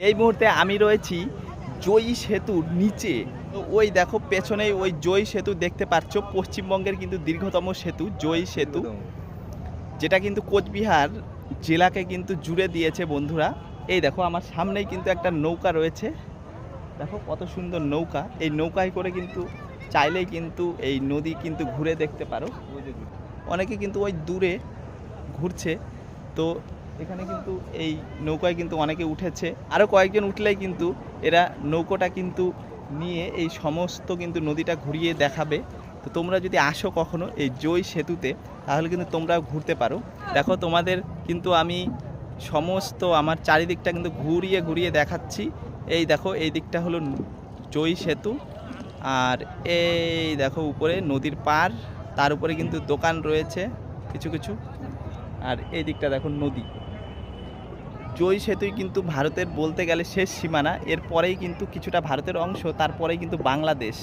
এই মুহূর্তে আমি রয়েছি জয়ী সেতুর নিচে। তো ওই দেখো পেছনেই ওই জয়ী সেতু দেখতে পাচ্ছ। পশ্চিমবঙ্গের কিন্তু দীর্ঘতম সেতু জয়ী সেতু। যেটা কিন্তু কোচবিহার জেলাকে কিন্তু জুড়ে দিয়েছে বন্ধুরা। এই দেখো আমার সামনেই কিন্তু একটা নৌকা রয়েছে। দেখো কত সুন্দর নৌকা। এই নৌকায় করে কিন্তু চাইলেই কিন্তু এই নদী কিন্তু ঘুরে দেখতে পারো। অনেকে কিন্তু ওই দূরে ঘুরছে। তো এখানে কিন্তু এই নৌকায় কিন্তু অনেকে উঠেছে। আরও কয়েকজন উঠলেই কিন্তু এরা নৌকোটা কিন্তু নিয়ে এই সমস্ত কিন্তু নদীটা ঘুরিয়ে দেখাবে। তো তোমরা যদি আসো কখনো এই জয় সেতুতে, তাহলে কিন্তু তোমরাও ঘুরতে পারো। দেখো তোমাদের কিন্তু আমি সমস্ত আমার চারিদিকটা কিন্তু ঘুরিয়ে ঘুরিয়ে দেখাচ্ছি। এই দেখো, এই দিকটা হলো জয় সেতু। আর এই দেখো উপরে নদীর পার তার উপরে কিন্তু দোকান রয়েছে কিছু কিছু। আর এই দিকটা দেখো নদী। জয় সেতুই কিন্তু ভারতের বলতে গেলে শেষ সীমানা। এরপরেই কিন্তু কিছুটা ভারতের অংশ, তারপরেই কিন্তু বাংলাদেশ।